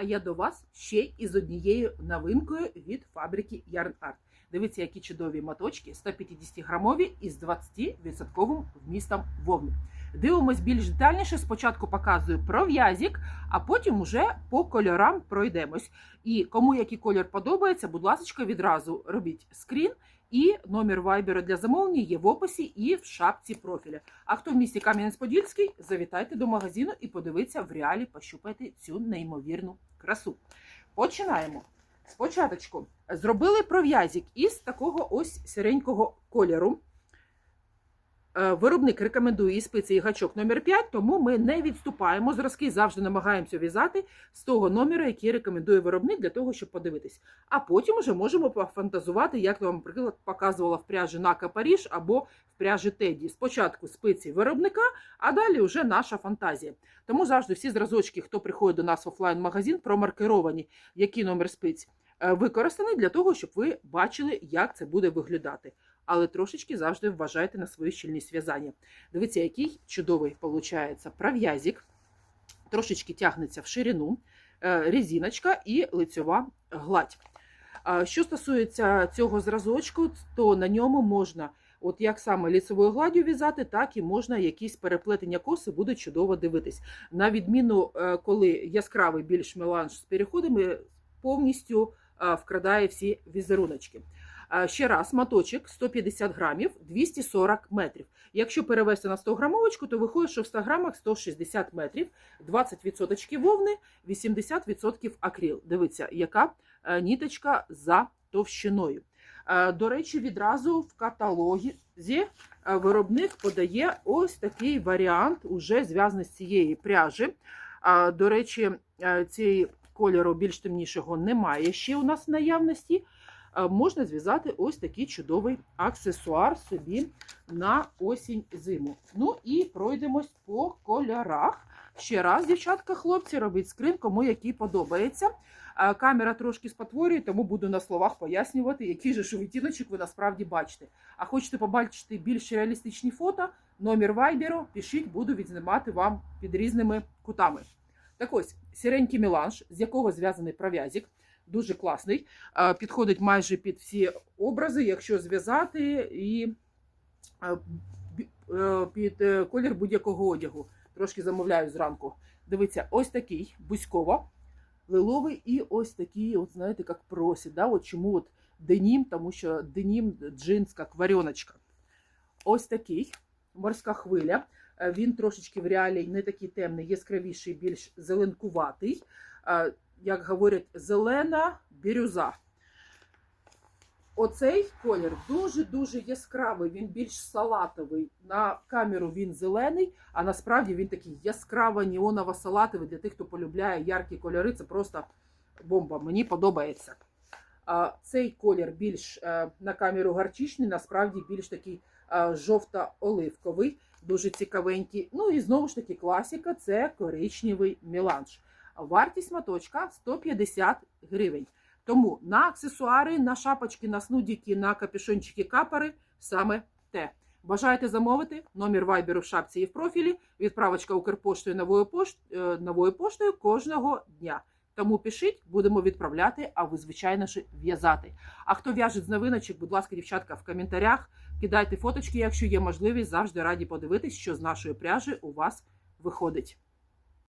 А я до вас ще із однією новинкою від фабрики Yarn Art. Дивіться, які чудові моточки 150 грамові із 20% вмістом вовни. Дивимось більш детальніше. Спочатку показую про в'язік, а потім уже по кольорам пройдемось. І кому який колір подобається, будь ласка, відразу робіть скрін. І номер вайбера для замовлення є в описі і в шапці профіля. А хто в місті Кам'янець-Подільський, завітайте до магазину і подивіться в реалі, пощупайте цю неймовірну красу. Починаємо. Спочатку зробили пров'язік із такого ось сіренького кольору. Е, Виробник рекомендує і спиці і гачок номер 5, тому ми не відступаємо. Зразки завжди намагаємося в'язати з того номера, який рекомендує виробник, для того, щоб подивитись. А потім вже можемо пофантазувати, як вам, наприклад, показувала в пряжі Нака Паріж або в пряжі Теді. Спочатку спиці виробника, а далі вже наша фантазія. Тому завжди всі зразочки, хто приходить до нас в офлайн-магазин, промаркеровані, який номер спиць е, використаний для того, щоб ви бачили, як це буде виглядати але трошечки завжди вважайте на свою щільність в'язання. Дивіться, який чудовий виходить пров'язік, трошечки тягнеться в ширину, е, резиночка і лицьова гладь. Що стосується цього зразочку, то на ньому можна, от як саме ліцевою гладдю в'язати, так і можна якісь переплетення коси, буде чудово дивитись. На відміну, е, коли яскравий більш меланж з переходами повністю е, вкрадає всі візеруночки. Е, Ще раз, моточок 150 грамів, 240 метрів. Якщо перевести на 100 грамовочку, то виходить, що в 100 грамах 160 метрів, 20% вовни, 80% акрил. Дивіться, яка е, ніточка за товщиною. Е, До речі, відразу в каталозі виробник подає ось такий варіант, уже зв'язаний з цієї пряжі. До речі, цей кольору більш темнішого немає ще у нас в наявності. Е, Можна зв'язати ось такий чудовий аксесуар собі на осінь зиму. Ну і пройдемось по кольорах. Ще раз, дівчатка, хлопці, робіть скрин, кому який подобається. Е, Камера трошки спотворює, тому буду на словах пояснювати, який же ж відтіночок ви насправді бачите. А хочете побачити більш реалістичні фото, номер вайберу, пишіть, буду відзнімати вам під різними кутами. Так ось, сіренький меланж, з якого зв'язаний пров'язік. Дуже класний. Підходить майже під всі образи, якщо зв'язати, і е, під е, колір будь-якого одягу. Трошки замовляю зранку. Дивіться, ось такий бузьково, лиловий і ось такий, от знаєте, як просить. Да? От чому от денім, тому що денім джинс, як. Ось такий морська хвиля. Е, Він трошечки в реалії не такий темний, яскравіший, більш зеленкуватий. Як говорять, зелена бірюза. Оцей колір дуже-дуже яскравий, він більш салатовий. На камеру він зелений, а насправді він такий яскраво неоново салатовий для тих, хто полюбляє яркі кольори. Це просто бомба. Мені подобається. Цей колір більш е, на камеру гарчичний, насправді більш такий е, жовто-оливковий, дуже цікавенький. Ну і знову ж таки класика це коричневий меланж. Вартість моточка 150 гривень. Тому на аксесуари, на шапочки, на снудики, на капюшончики, капори саме те. Бажаєте замовити? Номер вайберу в шапці і в профілі. Відправочка Укрпоштою новою, пошт... е, новою поштою кожного дня. Тому пишіть, будемо відправляти, а ви, звичайно ж, в'язати. А хто в'яже з новиночок, будь ласка, дівчатка, в коментарях. Кидайте фоточки, якщо є можливість, завжди раді подивитись, що з нашої пряжі у вас виходить.